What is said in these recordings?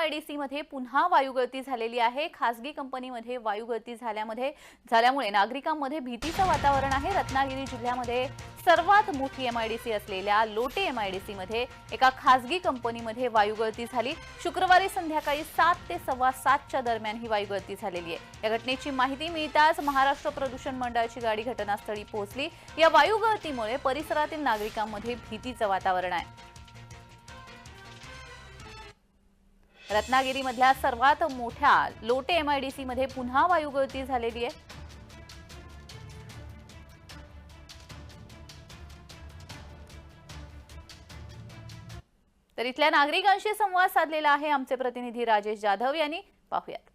MIDC मध्ये पुन्हा वायुगळती झालेली आहे. खासगी कंपनीमध्ये वायुगळती झाल्यामध्ये झाल्यामुळे नागरिकांमध्ये भीतीचं वातावरण आहे. रत्नागिरी जिल्ह्यामध्ये सर्वात मोठी एमआयडीसी असलेल्या लोटे एमआयडीसीमध्ये एका खासगी कंपनीमध्ये वायुगळती झाली. शुक्रवारी संध्याकाळी सात ते सव्वा सातच्या दरम्यान ही वायुगळती झालेली आहे. या घटनेची माहिती मिळताच महाराष्ट्र प्रदूषण मंडळाची गाडी घटनास्थळी पोहोचली. या वायुगळतीमुळे परिसरातील नागरिकांमध्ये भीतीचं वातावरण आहे. रत्नागिरीमधल्या सर्वात मोठ्या लोटे एमआयडीसी मध्ये पुन्हा वायुगळती झालेली आहे. तर इथल्या नागरिकांशी संवाद साधलेला आहे आमचे प्रतिनिधी राजेश जाधव यांनी. पाहुयात.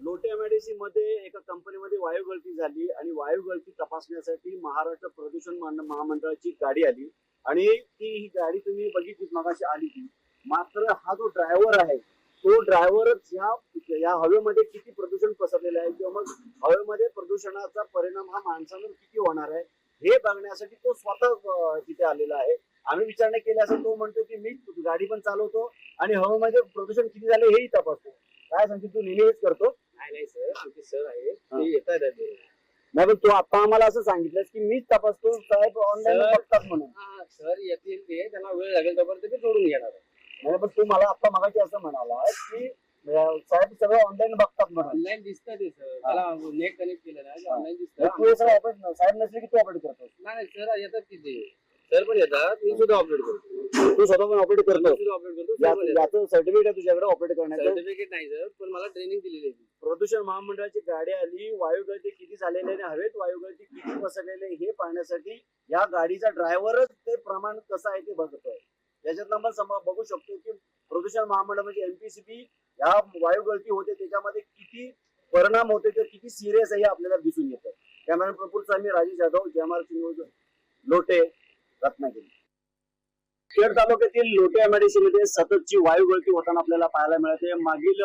लोटे एमआयडीसी मध्ये एका कंपनीमध्ये वायू गळती झाली आणि वायू गळती तपासण्यासाठी महाराष्ट्र प्रदूषण महामंडळाची गाडी आली. आणि ती ही गाडी तुम्ही बघितली मगाशी आली ती. मात्र हा जो ड्रायव्हर आहे तो ड्रायव्हरच ह्या या हवेमध्ये किती प्रदूषण पसरलेलं आहे किंवा मग हवेमध्ये प्रदूषणाचा परिणाम हा माणसांवर किती होणार आहे हे बघण्यासाठी तो स्वतः तिथे आलेला आहे. आम्ही विचारणा केली असं तो म्हणतो की मी गाडी पण चालवतो आणि हवेमध्ये प्रदूषण किती झाले हेही तपासतो. काय सांगते तू? नेहमी हेच करतो. नाही नाही सर. आमचे सर आहेत. हा. ते येतात. नाही पण तू आता आम्हाला असं सांगितलंस की मीच तपासतो साहेब ऑनलाईन सर. बघतात म्हणून. हा, सर येतील ते. त्यांना वेळ लागेल तोपर्यंत ते सोडून घेणार नाही पण तू मला आता मगाशी असं म्हणाला की अं, साहेब सगळं ऑनलाईन बघतात म्हणून. ऑनलाईन दिसतं ते सर. त्याला नेट कनेक्ट केलं ना हा. ऑनलाईन दिसतं तू हे सगळं साहेब नसले की तू ऑपरेट करतो नाही नाही, सर येतात तिथे. सर पण येतात. मी सुद्धा ऑपरेट करतो. तू स्वतः पण ऑपरेट करतो. याचं सर्टिफिकेट आहे तुझ्याकडे ऑपरेट करण्याचं. सर्टिफिकेट नाही सर पण मला ट्रेनिंग दिलेली आहे. प्रदूषण महामंडळाची गाडी आली वायुगळती किती झालेली आहे आणि हवेत वायुगळती किती पसरलेली आहे हे पाहण्यासाठी या गाडीचा ड्रायव्हरच ते प्रमाण कसं आहे ते बघतोय. याच्यात आपण सम- बघू शकतो की प्रदूषण महामंडळ म्हणजे एमपीसीबी या वायुगळती होते त्याच्यामध्ये किती परिणाम होते ते किती सिरियस आहे हे आपल्याला दिसून येतं. कॅमेरा प्रपूर मी राजेश जाधव जयमार्ची न्यूज लोटे रत्नागिरी. खेड तालुक्यातील लोटे एमआयडीसी मध्ये सततची वायू गळती होताना आपल्याला पाहायला मिळते. मागील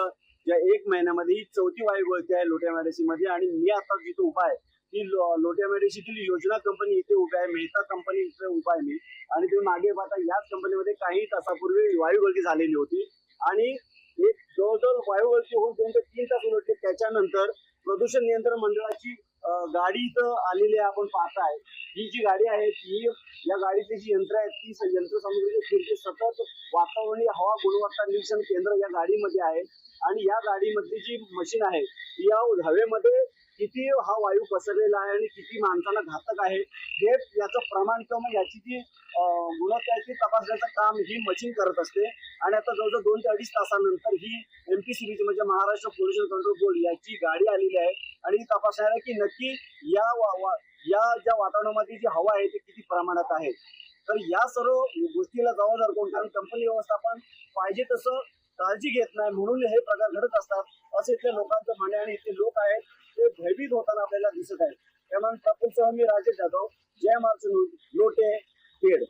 या एक महिन्यामध्ये ही चौथी वायू गळती आहे लोटे एमआयडीसी मध्ये आणि मी आता जिथे उभा आहे ती लोटे एमआयडीसीतील योजना कंपनी इथे उभा आहे मेहता कंपनी इथे उभा आहे मी. आणि तुम्ही मागे पाहता याच कंपनीमध्ये काही तासापूर्वी वायू गळती झालेली होती. आणि एक जवळजवळ वायू गळती होऊन दोन ते तीन तास उलटले त्याच्यानंतर प्रदूषण नियंत्रण मंडळाची गाडी इथं आलेली आहे आपण पाहताय. ही जी गाडी आहे ती या गाडीची जी यंत्र आहेत ती स- यंत्रसामुग्री फिरते सतत वातावरणीय हवा गुणवत्ता निरीक्षण केंद्र या गाडीमध्ये आहे. आणि या गाडीमधली जी मशीन आहे या हवेमध्ये किती हा वायू पसरलेला आहे आणि किती माणसाला घातक आहे हे याचं प्रमाण किंवा याची जी गुणवत्ताची तपासण्याचं काम ही मशीन करत असते. आणि आता जवळजवळ दोन ते अडीच तासानंतर ही एमपीसीबी म्हणजे महाराष्ट्र पोल्युशन कंट्रोल बोर्ड याची गाडी आलेली आहे. आणि तपासणार आहे की नक्की या वा- वा- या ज्या वातावरणामध्ये जी हवा आहे ती किती प्रमाणात आहे. तर या सर्व गोष्टीला जबाबदार कोण? कारण कंपनी व्यवस्थापन पाहिजे तसं काळजी घेत नाही म्हणून हे प्रकार घडत असतात. असं इथल्या लोकांचं म्हणणे आणि इथले लोक आहेत. ते भयभीत होताना आपल्याला दिसत आहे त्यानंतर कपिल सह मी राजेश जाधव जय मार्च लोटे पेड.